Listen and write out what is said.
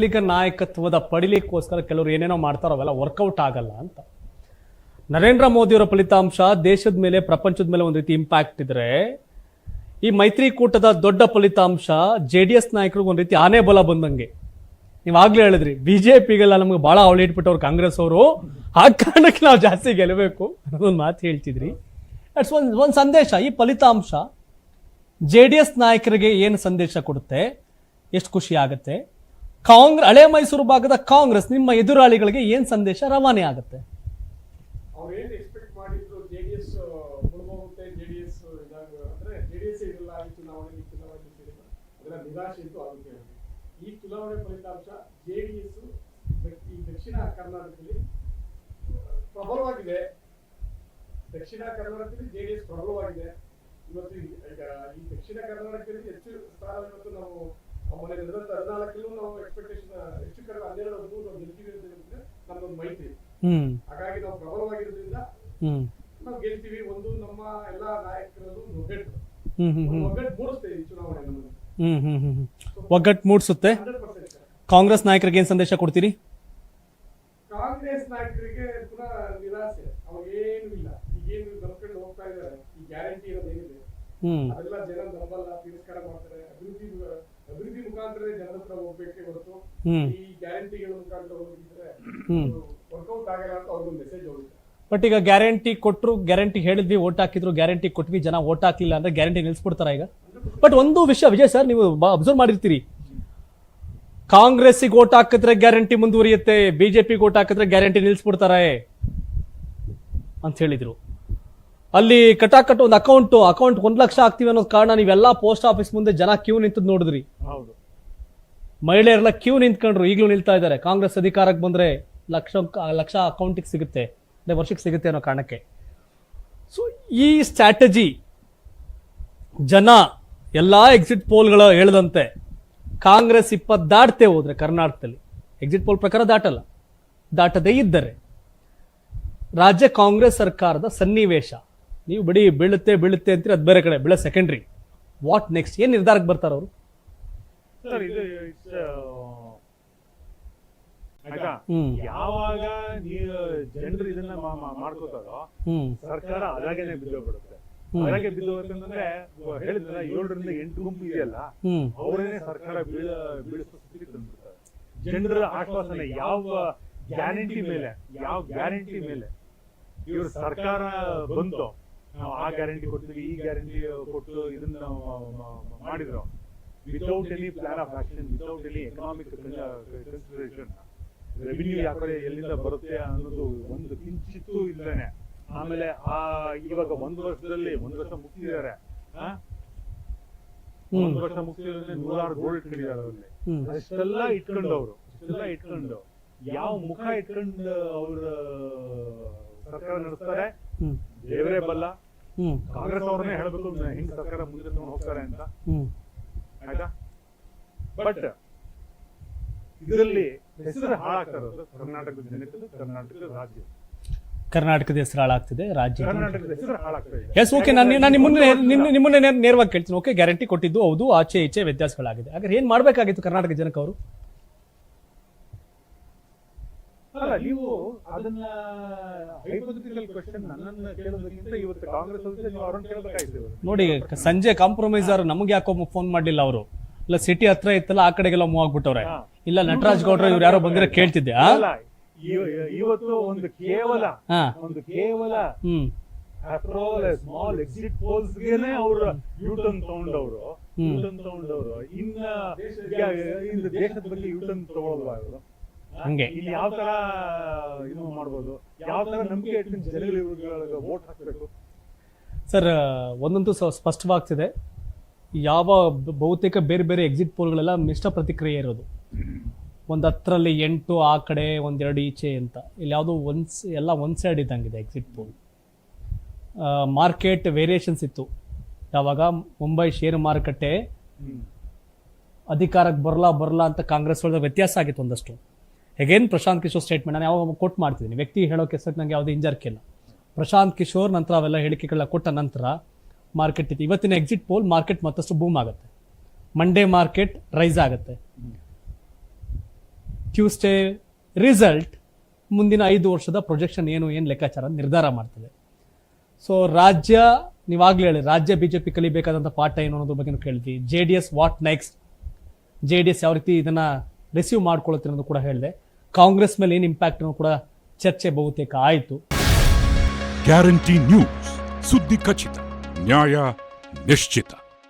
ಬೆಂಬಲಿಗ ನಾಯಕತ್ವದ ಪಡಿಲಿಕ್ಕೋಸ್ಕರ ಕೆಲವರು ಏನೇನೋ ಮಾಡ್ತಾರೋ ಅವೆಲ್ಲ ವರ್ಕೌಟ್ ಆಗಲ್ಲ ಅಂತ. ನರೇಂದ್ರ ಮೋದಿಯವರ ಫಲಿತಾಂಶ ದೇಶದ ಮೇಲೆ, ಪ್ರಪಂಚದ ಮೇಲೆ ಒಂದು ರೀತಿ ಇಂಪ್ಯಾಕ್ಟ್ ಇದ್ರೆ, ಈ ಮೈತ್ರಿಕೂಟದ ದೊಡ್ಡ ಫಲಿತಾಂಶ ಜೆ ಡಿ ಎಸ್ ನಾಯಕರಿಗೆ ಒಂದು ರೀತಿ ಆನೆ ಬಲ ಬಂದಂಗೆ. ನೀವು ಆಗ್ಲೇ ಹೇಳಿದ್ರಿ ಬಿಜೆಪಿಗೆಲ್ಲ ನಮ್ಗೆ ಬಹಳ ಅವಳಿ ಇಟ್ಬಿಟ್ಟವ್ರು ಕಾಂಗ್ರೆಸ್ ಅವರು. ಆ ಕಾರಣಕ್ಕೆ ನಾವು ಜಾಸ್ತಿ ಗೆಲ್ಲಬೇಕು ಅನ್ನೋದೊಂದು ಮಾತು ಹೇಳ್ತಿದ್ರಿ. ಅಟ್ಸ್ ಒಂದ್ ಒಂದು ಸಂದೇಶ. ಈ ಫಲಿತಾಂಶ ಜೆ ಡಿ ಎಸ್ ನಾಯಕರಿಗೆ ಏನು ಸಂದೇಶ ಕೊಡುತ್ತೆ? ಎಷ್ಟು ಖುಷಿ ಆಗುತ್ತೆ? ಕಾಂಗ್ರೆಸ್ ಹಳೆ ಮೈಸೂರು ಭಾಗದ ಕಾಂಗ್ರೆಸ್ ನಿಮ್ಮ ಎದುರಾಳಿಗಳಿಗೆ ಏನು ಸಂದೇಶ ರವಾನೆ ಆಗುತ್ತೆ? ಈ ಚುನಾವಣೆ ಫಲಿತಾಂಶ ಜೆಡಿಎಸ್ ದಕ್ಷಿಣ ಕರ್ನಾಟಕದಲ್ಲಿ ಪ್ರಬಲವಾಗಿದೆ. ದಕ್ಷಿಣ ಕರ್ನಾಟಕದಲ್ಲಿ ಜೆ ಡಿ ಎಸ್ ಪ್ರಬಲವಾಗಿದೆ. ಇವತ್ತು ಈ- ದಕ್ಷಿಣ ಕರ್ನಾಟಕದಲ್ಲಿ ಹೆಚ್ಚು ಸ್ಥಾನ ಇವತ್ತು ನಾವು ಮೊನ್ನೆ ನಡೆದಂತ ಹದಿನಾಲ್ಕಲ್ಲೂ ನಾವು ಎಕ್ಸ್ಪೆಕ್ಟೇಷನ್ ಹೆಚ್ಚು ಕಡಿಮೆ ಹನ್ನೆರಡು ಹದಿಮೂರು ನಾವು ಗೆಲ್ತೀವಿ ಅಂತ ಹೇಳಿದ್ರೆ ನಮ್ದೊಂದು ಮೈತ್ರಿ. ಹಾಗಾಗಿ ನಾವು ಪ್ರಬಲವಾಗಿರೋದ್ರಿಂದ ನಾವು ಗೆಲ್ತೀವಿ. ಒಂದು ನಮ್ಮ ಎಲ್ಲಾ ನಾಯಕರು ಒಗ್ಗಟ್ಟು. ಒಗ್ಗಟ್ಟು ಮೂಡಿಸ್ತೇವೆ ಈ ಚುನಾವಣೆ ನಮ್ಮನ್ನು ಒಗ್ಗಟ್ಟು ಮೂಡಿಸುತ್ತೆ. ಕಾಂಗ್ರೆಸ್ ನಾಯಕರಿಗೆ ಏನು ಸಂದೇಶ ಕೊಡ್ತೀರಿ? ಕಾಂಗ್ರೆಸ್ ನಾಯಕರಿಗೆ ಪುನಃ ನಿರಾಸೆ. ಅವಾಗೇನು ಇಲ್ಲ. ಈಗೇನು ಬರ್ಕೊಂಡು ಹೋಗ್ತಾ ಇದ್ದಾರೆ. ಈ ಗ್ಯಾರಂಟಿ ಇರೋದೇನಿದೆ ಹ್ಮ್. ಅದೆಲ್ಲ ಜನ ಹತ್ರ ಹೋಗ್ಬೇಕೇ ಹೊರತು ಹ್ಮ್. ಈ ಗ್ಯಾರಂಟಿಗಳ ಮುಖಾಂತರ ಹೋಗಿದ್ರೆ ಹ್ಮ್. ವರ್ಕೌಟ್ ಆಗಲ್ಲ ಅಂತ ಅವ್ರಿಗೊಂದು ಮೆಸೇಜ್ ಹೋಗುತ್ತೆ ಬಟ್ ಈಗ ಗ್ಯಾರಂಟಿ ಕೊಟ್ಟರು ಗ್ಯಾರಂಟಿ ಹೇಳಿದ್ವಿ ಓಟ್ ಹಾಕಿದ್ರು ಗ್ಯಾರಂಟಿ ಕೊಟ್ವಿ ಜನ ಓಟ್ ಹಾಕಿಲ್ಲ ಅಂದ್ರೆ ಗ್ಯಾರಂಟಿ ನಿಲ್ಸ್ಬಿಡ್ತಾರ ಈಗ? ಬಟ್ ಒಂದು ವಿಷಯ ವಿಜಯ್ ಸರ್ ನೀವು ಅಬ್ಸರ್ವ್ ಮಾಡಿರ್ತೀರಿ. ಕಾಂಗ್ರೆಸ್ಸಿಗೆ ಓಟ್ ಹಾಕಿದ್ರೆ ಗ್ಯಾರಂಟಿ ಮುಂದುವರಿಯುತ್ತೆ ಬಿಜೆಪಿಗೆ ಓಟ್ ಹಾಕಿದ್ರೆ ಗ್ಯಾರಂಟಿ ನಿಲ್ಸ್ಬಿಡ್ತಾರೆ ಅಂತ ಹೇಳಿದ್ರು. ಅಲ್ಲಿ ಕಟಾಕಟ್ ಒಂದು ಅಕೌಂಟ್ ಅಕೌಂಟ್ ಒಂದ್ ಲಕ್ಷ ಹಾಕ್ತೀವಿ ಅನ್ನೋದು ಕಾರಣ ನೀವೆಲ್ಲ ಪೋಸ್ಟ್ ಆಫೀಸ್ ಮುಂದೆ ಜನ ಕ್ಯೂ ನಿಂತದ್ ನೋಡಿದ್ರಿ. ಮಹಿಳೆಯರೆಲ್ಲ ಕ್ಯೂ ನಿಂತ್ಕೊಂಡ್ರು, ಈಗಲೂ ನಿಲ್ತಾ ಇದ್ದಾರೆ. ಕಾಂಗ್ರೆಸ್ ಅಧಿಕಾರಕ್ಕೆ ಬಂದರೆ ಲಕ್ಷ ಲಕ್ಷ ಅಕೌಂಟಿಗೆ ಸಿಗುತ್ತೆ, ಅದೇ ವರ್ಷಕ್ಕೆ ಸಿಗುತ್ತೆ ಅನ್ನೋ ಕಾರಣಕ್ಕೆ. ಸೊ ಈ ಸ್ಟ್ರಾಟಜಿ ಜನ ಎಲ್ಲ ಎಕ್ಸಿಟ್ ಪೋಲ್ಗಳ ಹೇಳದಂತೆ ಕಾಂಗ್ರೆಸ್ ಇಪ್ಪತ್ತು ದಾಟ್ತೆ ಹೋದರೆ ಕರ್ನಾಟಕದಲ್ಲಿ. ಎಕ್ಸಿಟ್ ಪೋಲ್ ಪ್ರಕಾರ ದಾಟಲ್ಲ, ದಾಟದೇ ಇದ್ದರೆ. ರಾಜ್ಯ ಕಾಂಗ್ರೆಸ್ ಸರ್ಕಾರದ ಸನ್ನಿವೇಶ, ನೀವು ಬಿಡಿ ಬೀಳುತ್ತೆ ಬೀಳುತ್ತೆ ಅಂತೀರಿ, ಅದು ಬೇರೆ ಕಡೆ, ಬೀಳ ಸೆಕೆಂಡ್ರಿ ವಾಟ್ ನೆಕ್ಸ್ಟ್ ಏನು ನಿರ್ಧಾರಕ್ಕೆ ಬರ್ತಾರೆ ಅವರು? ಸರ್ ಇದು ಆಯ್ತಾ? ಯಾವಾಗ ನೀವು ಜನರು ಇದನ್ನ ಮಾಡ್ಕೋತಾರೋ ಸರ್ಕಾರ ಅದಾಗೇನೆ ಬಿದ್ದೋಗ್ಬಿಡುತ್ತೆ. ಅದಾಗೆ ಬಿದ್ದೋಗ್ಬೇಕಂದ್ರೆ ಹೇಳಿದ್ರಲ್ಲ ಏಳರಿಂದ ಎಂಟು ಗುಂಪು ಇದೆಯಲ್ಲ ಅವರೇನೆ ಸರ್ಕಾರ ಬೀಳ ಬೀಳಿಸೋ ಸ್ಥಿತಿ ತಂದ್ಬಿಡ್ತಾರೆ ಜನರ ಆಶ್ವಾಸನೆ ಯಾವ ಗ್ಯಾರಂಟಿ ಮೇಲೆ ಯಾವ ಗ್ಯಾರಂಟಿ ಮೇಲೆ ಇವ್ರ ಸರ್ಕಾರ ಬಂತು ನಾವು ಆ ಗ್ಯಾರಂಟಿ ಕೊಡ್ತೀವಿ ಈ ಗ್ಯಾರಂಟಿ ಕೊಟ್ಟು ಇದನ್ನ ಮಾಡಿದ್ರು without any plan of action without any economic consideration revenue ಯಾಕಡೆ ಎಲ್ಲಿಂದ ಬರುತ್ತೆ ಅನ್ನೋದು ಒಂದು ಕಿಂಚಿತ್ತೂ ಇಲ್ಲನೆ. ಆಮೇಲೆ ಆ ಇವಾಗ ಒಂದು ವರ್ಷದಲ್ಲಿ ಒಂದು ವರ್ಷ ಮುಗಿಸಿದ್ದಾರೆ. ಒಂದು ವರ್ಷ ಮುಗಿಸಿದ್ರೆ ನೂರಾರು ಗೋಲ್ಡ್ ಇಟ್ಕೊಂಡಿದ್ದಾರೆ ಅವರಲ್ಲಿ ಅಷ್ಟೆಲ್ಲ ಇಟ್ಕೊಂಡು ಅವರು ಅಷ್ಟೆಲ್ಲ ಇಟ್ಕೊಂಡು ಯಾವ ಮುಖ ಇಟ್ಕೊಂಡು ಅವ್ರ ಸರ್ಕಾರ ನಡೆಸ್ತಾರೆ? ದೇವರೇ ಬಲ್ಲ. ಕಾಂಗ್ರೆಸ್ ಅವ್ರನ್ನೇ ಹೇಳ್ಬೇಕು ಹೆಂಗ್ ಸರ್ಕಾರ ಮುಂದೆ ತಗೊಂಡು ಹೋಗ್ತಾರೆ ಅಂತ. ಆಯ್ತಾ? ಬಟ್ ಇದರಲ್ಲಿ ಹೆಸರು ಹಾಳಾಗ್ತಾ ಇರೋದು ಕರ್ನಾಟಕದ ಜನತೆ ಕರ್ನಾಟಕದ ರಾಜ್ಯ. ಕರ್ನಾಟಕದ ಹೆಸರು ಹಾಳಾಗ್ತಿದೆ ರಾಜ್ಯ. ಕರ್ನಾಟಕದ ಹೆಸರು ಹಾಳಾಗ್ತಾ ಎಸ್ ಓಕೆ ನಾನು ನಾನು ನಿಮ್ಮನ್ನೇ ನಿಮ್- ನಿಮ್ಮನ್ನೇ ನೇರವಾಗಿ ಕೇಳ್ತೀನಿ. ಓಕೆ ಗ್ಯಾರಂಟಿ ಕೊಟ್ಟಿದ್ದು ಹೌದು ಆಚೆ ಈಚೆ ವ್ಯತ್ಯಾಸಗಳಾಗಿದೆ. ಹಾಗಾದ್ರೆ ಏನ್ ಮಾಡ್ಬೇಕಾಗಿತ್ತು ಕರ್ನಾಟಕ ಜನಕ್ಕೆ ಅವರು? ಅಲ್ಲ ನೀವು ಅದನ್ನ ಹೈಪೋಥೆಟಿಕಲ್ ಕ್ವಶನ್ ನನ್ನನ್ನ ಕೇಳೋದಕ್ಕಿಂತ ಇವತ್ತು ಕಾಂಗ್ರೆಸ್ ಸದಸ್ಯ ನೀವು ಅವ್ರನ್ನ ಕೇಳಬೇಕಾಯ್ತು. ನೋಡಿ ಸಂಜೆ ಕಾಂಪ್ರಮೈಸ್ ಅವರು ನಮ್ಗೆ ಯಾಕೋ ಫೋನ್ ಮಾಡ್ಲಿಲ್ಲ ಅವರು. ಇಲ್ಲ ಸಿಟಿ ಹತ್ರ ಇತ್ತಲ್ಲ ಆ ಕಡೆಗೆಲ್ಲ ಮೂವ್ ಆಗ್ಬಿಟ್ಟವ್ರೆ. ಇಲ್ಲ ನಟರಾಜ್ ಗೌಡ್ರ ಇವ್ರು ಯಾರೋ ಬಂದ್ರೆ ಕೇಳ್ತಿದ್ದೆ? ಇವತ್ತು ಒಂದು ಕೇವಲ ಒಂದು ಕೇವಲ after all small exit polls ಗೆನೆ ಅವರು ಯೂಟರ್ನ್ ತಗೊಂಡವ್ರು. ಯೂಟರ್ನ್ ತಗೊಂಡವ್ರು. ಇನ್ನ ಇನ್ನು ದೇಶದ ಬಗ್ಗೆ ಯೂಟರ್ನ್ ತಗೊಳ್ಬಾರ್ದು ಹಂಗೆ. ಇಲ್ಲಿ ಯಾವ ತರ ಇದು ಮಾಡ್ಬೋದು? ಯಾವ ತರ ನಂಬಿಕೆ ಇಟ್ಕೊಂಡು ಜನಗಳು ಇವ್ರಿಗೆ ವೋಟ್ ಹಾಕ್ಬೇಕು? ಸರ್ ಒಂದಂತೂ ಸ್ಪಷ್ಟವಾಗ್ತಿದೆ. ಯಾವ ಬಹುತೇಕ ಬೇರೆ ಬೇರೆ ಎಕ್ಸಿಟ್ ಪೋಲ್ಗಳೆಲ್ಲ ಮಿಶ್ರ ಪ್ರತಿಕ್ರಿಯೆ ಇರೋದು. ಒಂದು ಹತ್ತರಲ್ಲಿ ಎಂಟು ಆ ಕಡೆ ಒಂದೆರಡು ಈಚೆ ಅಂತ. ಇಲ್ಲಿ ಯಾವುದೋ ಒನ್ಸ್ ಎಲ್ಲ ಒನ್ ಸೈಡ್ ಇದ್ದಂಗಿದೆ ಎಕ್ಸಿಟ್ ಪೋಲ್ ಮಾರ್ಕೆಟ್ ವೇರಿಯೇಷನ್ಸ್ ಇತ್ತು. ಯಾವಾಗ? ಮುಂಬೈ ಷೇರು ಮಾರುಕಟ್ಟೆ. ಅಧಿಕಾರಕ್ಕೆ ಬರಲಾ ಬರಲಾ ಅಂತ ಕಾಂಗ್ರೆಸ್ ಒಳಗೆ ವ್ಯತ್ಯಾಸ ಆಗಿತ್ತು ಒಂದಷ್ಟು. ಹೇಗೇನು ಪ್ರಶಾಂತ್ ಕಿಶೋರ್ ಸ್ಟೇಟ್ಮೆಂಟ್ ನಾನು ಯಾವಾಗ ಕೋಟ್ ಮಾಡ್ತಿದ್ದೀನಿ. ವ್ಯಕ್ತಿ ಹೇಳೋ ಕೆಸಕ್ಕೆ ನನಗೆ ಯಾವುದೇ ಇಂಜರ್ಕಿಲ್ಲ ಪ್ರಶಾಂತ್ ಕಿಶೋರ್ ನಂತರ ಅವೆಲ್ಲ ಹೇಳಿಕೆಗಳನ್ನ ಕೊಟ್ಟ ನಂತರ ಮಾರ್ಕೆಟ್ ಇತ್ತು. ಇವತ್ತಿನ ಎಕ್ಸಿಟ್ ಪೋಲ್ ಮಾರ್ಕೆಟ್ ಮತ್ತಷ್ಟು ಬೂಮ್ ಆಗುತ್ತೆ. ಮಂಡೇ ಮಾರ್ಕೆಟ್ ರೈಸ್ ಆಗುತ್ತೆ. ಟ್ಯೂಸ್ಡೇ ರಿಸಲ್ಟ್ ಮುಂದಿನ ಐದು ವರ್ಷದ ಪ್ರೊಜೆಕ್ಷನ್ ಏನು ಏನು ಲೆಕ್ಕಾಚಾರ ನಿರ್ಧಾರ ಮಾಡ್ತದೆ. ಸೊ ರಾಜ್ಯ, ನೀವಾಗಲೇ ಹೇಳಿ, ರಾಜ್ಯ ಬಿ ಜೆ ಪಿ ಕಲಿಬೇಕಾದಂಥ ಪಾಠ ಏನು ಅನ್ನೋದ್ರ ಬಗ್ಗೆ ಕೇಳಿದ್ವಿ J D S what next J D S ಯಾವ ರೀತಿ ಇದನ್ನು ರಿಸೀವ್ ಮಾಡ್ಕೊಳ್ಳುತ್ತೆ ಅನ್ನೋದು ಕೂಡ ಹೇಳಿದೆ. ಕಾಂಗ್ರೆಸ್ ಮೇಲೆ ಏನು ಇಂಪ್ಯಾಕ್ಟ್ ಕೂಡ ಚರ್ಚೆ ಬಹುತೇಕ ಆಯಿತು. ಗ್ಯಾರಂಟಿ ನ್ಯೂಸ್ ಸುದ್ದಿ ಖಚಿತ. ನ್ಯಾಯ ನಿಶ್ಚಿತ.